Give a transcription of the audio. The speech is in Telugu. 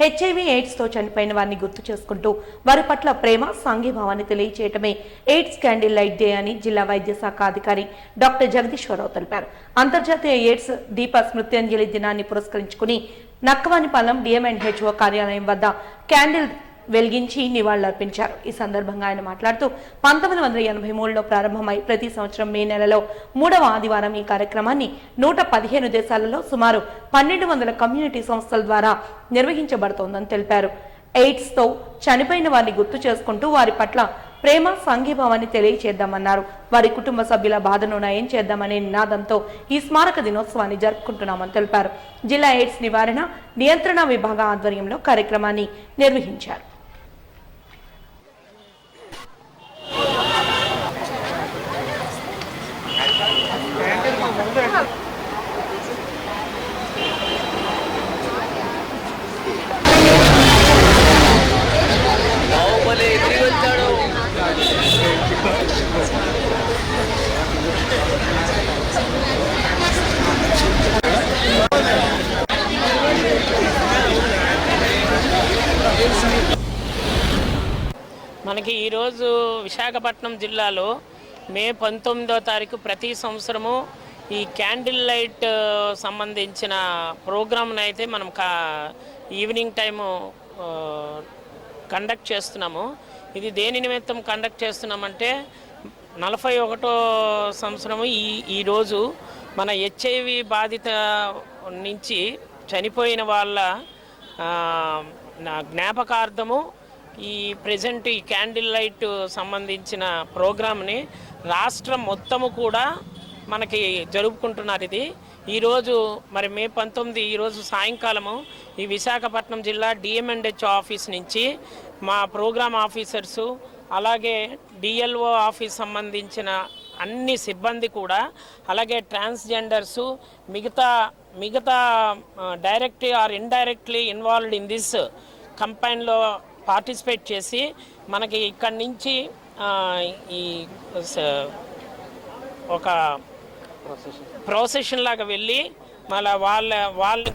హెచ్ఐవి ఎయిడ్స్తో చనిపోయిన వారిని గుర్తు చేసుకుంటూ వారి పట్ల ప్రేమ సాంఘీభావాన్ని తెలియచేయటమే ఎయిడ్స్ క్యాండిల్ లైట్ డే అని జిల్లా వైద్య శాఖ అధికారి డాక్టర్ జగదీశ్వరరావు తెలిపారు. అంతర్జాతీయ ఎయిడ్స్ దీప స్మృత్యంజలి దినాన్ని పురస్కరించుకుని నక్కవానిపాలెం డిఎంఎండ్హెచ్ఓ కార్యాలయం వద్ద క్యాండిల్ వెలిగించి నివాళులర్పించారు. ఈ సందర్భంగా ఆయన మాట్లాడుతూ పంతొమ్మిది వందల ఎనభై మూడులో ప్రారంభమై ప్రతి సంవత్సరం మే నెలలో మూడవ ఆదివారం ఈ కార్యక్రమాన్ని నూట పదిహేను దేశాలలో సుమారు పన్నెండు వందల కమ్యూనిటీ సంస్థల ద్వారా నిర్వహించబడుతోందని తెలిపారు. ఎయిడ్స్తో చనిపోయిన వారిని గుర్తు చేసుకుంటూ వారి పట్ల ప్రేమ సంఘీభావాన్ని తెలియచేద్దామన్నారు. వారి కుటుంబ సభ్యుల బాధను నయం చేద్దామనే నినాదంతో ఈ స్మారక దినోత్సవాన్ని జరుపుకుంటున్నామని తెలిపారు. జిల్లా ఎయిడ్స్ నివారణ నియంత్రణ విభాగ ఆధ్వర్యంలో కార్యక్రమాన్ని నిర్వహించారు. మనకి ఈరోజు విశాఖపట్నం జిల్లాలో మే పంతొమ్మిదో తారీఖు ప్రతి సంవత్సరము ఈ క్యాండిల్ లైట్ సంబంధించిన ప్రోగ్రామ్ను అయితే మనం కా ఈవినింగ్ టైము కండక్ట్ చేస్తున్నాము. ఇది దేని నిమిత్తం కండక్ట్ చేస్తున్నామంటే నలభై ఒకటో సంవత్సరము ఈ ఈరోజు మన హెచ్ఐవి బాధిత నుంచి చనిపోయిన వాళ్ళ నా జ్ఞాపకార్థము ఈ ప్రజెంట్ ఈ క్యాండిల్ లైట్ సంబంధించిన ప్రోగ్రామ్ని రాష్ట్రం మొత్తము కూడా మనకి జరుపుకుంటున్నారు ఇది. ఈరోజు మరి మే పంతొమ్మిది ఈరోజు సాయంకాలము ఈ విశాఖపట్నం జిల్లా డిఎంఎండ్హెచ్ ఆఫీస్ నుంచి మా ప్రోగ్రామ్ ఆఫీసర్సు అలాగే డిఎల్ఓ ఆఫీస్ సంబంధించిన అన్ని సిబ్బంది కూడా అలాగే ట్రాన్స్జెండర్సు మిగతా మిగతా directly or indirectly involved in this కంపెనీలో పార్టిసిపేట్ చేసి మనకి ఇక్కడి నుంచి ఈ ఒక ప్రొసెషన్ లాగా వెళ్ళి మళ్ళీ వాళ్ళ వాళ్ళని